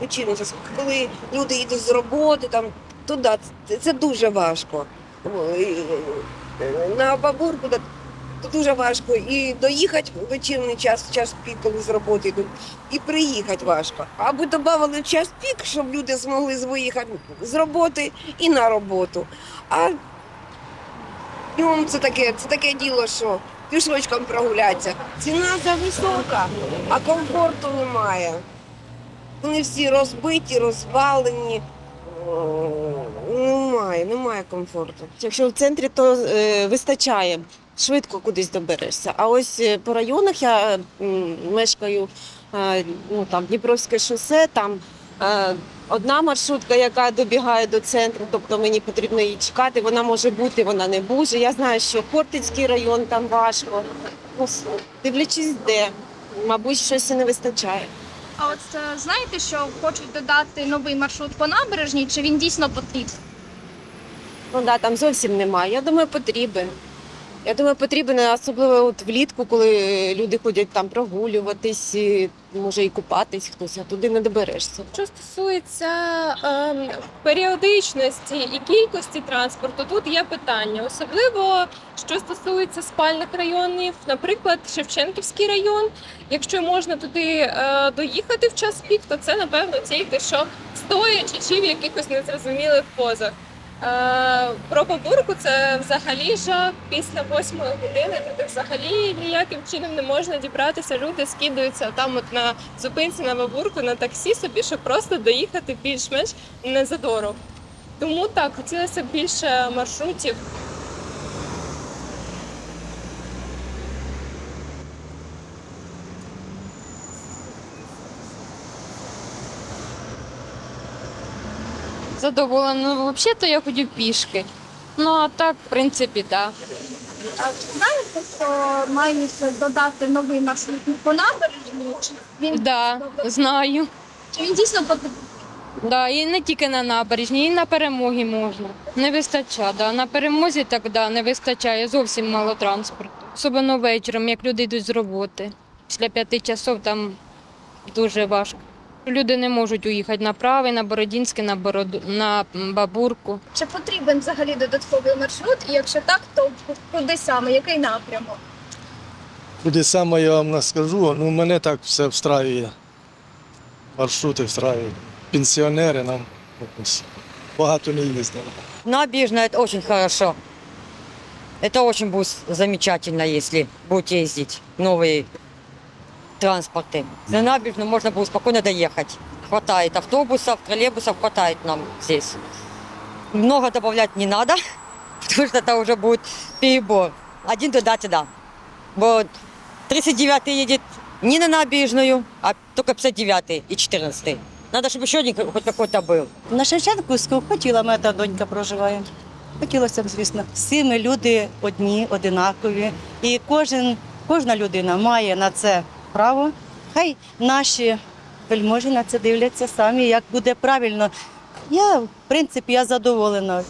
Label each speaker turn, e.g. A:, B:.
A: вечірній час, коли люди йдуть з роботи, там туди, це, дуже важко. Е, На бабурку то дуже важко. І доїхати в вечірній час, час пік, коли з роботи йдуть, і приїхати важко. Аби додали час пік, щоб люди змогли виїхати з роботи і на роботу. А це таке, це таке діло, що пішочком прогулятися. Ціна зависока, а комфорту немає. Вони всі розбиті, розвалені. Немає, немає комфорту.
B: Якщо в центрі, то е, вистачає. Швидко кудись доберешся. А ось е, по районах я м, мешкаю е, ну, там, Дніпровське шосе, там е, одна маршрутка, яка добігає до центру, тобто мені потрібно її чекати, вона може бути, вона не буде. Я знаю, що Хортицький район там важко. Ну, дивлячись де, мабуть, щось не вистачає.
C: А от е, знаєте, що хочуть додати новий маршрут по набережній, чи він дійсно потрібен?
B: Ну да, там зовсім немає. Я думаю, потрібен. Я думаю, потрібен, особливо от влітку, коли люди ходять там прогулюватись, і, може і купатись хтось, а туди не доберешся.
D: Що стосується ем, періодичності і кількості транспорту, тут є питання. Особливо що стосується спальних районів, наприклад, Шевченківський район. Якщо можна туди е, доїхати в час пік, то це напевно тільки що стоячи чи в якихось незрозумілих позах. Е, про побурку це взагалі жах після восьмої години. Туди взагалі ніяким чином не можна дібратися. Люди скидаються там, от на зупинці на бабурку на таксі собі, щоб просто доїхати більш-менш незадорого. Тому так хотілося б більше маршрутів.
E: Задоволена. Ну, взагалі-то я ходю пішки. Ну, а так, в принципі, так.
C: А знаєте, що мають додати новий маршрут по набережній? Чи він,
E: Да, знаю.
C: чи він дійсно потрібен?
E: Да, і не тільки на набережній, і на перемогі можна. Не вистачає. Да. На перемозі так да, не вистачає зовсім мало транспорту. Особливо вечором, як люди йдуть з роботи. Після п'яти часов там дуже важко. Люди не можуть уїхати на правий, на Бородінське, на Бороду, на Бабурку.
C: Чи потрібен взагалі додатковий маршрут? І якщо так, то куди саме, який напрямок?
F: Куди саме я вам не скажу, ну мене так все встраює. Маршрути встраюють. Пенсіонери нам якось багато не їздили.
G: Набережная это очень хорошо. Это очень будет замечательно, если будете ездить новые транспорты. На набережную можно будет спокойно доехать. Хватает автобусов, троллейбусов, хватает нам здесь. Много добавлять не надо, потому что это уже будет перебор. Один туда-туда. Вот 39-й едет не на набережную, а только 59-й и 14-й. Надо, чтобы еще один хоть какой-то был.
H: На Шевченківську хотіла, моя та донька проживає. Хотілося б, звісно. Всі ми люди одні, одинакові. І кожен, кожна людина має на це право. Хай наші вельможі на це дивляться самі, як буде правильно. Я, в принципі, я задоволена.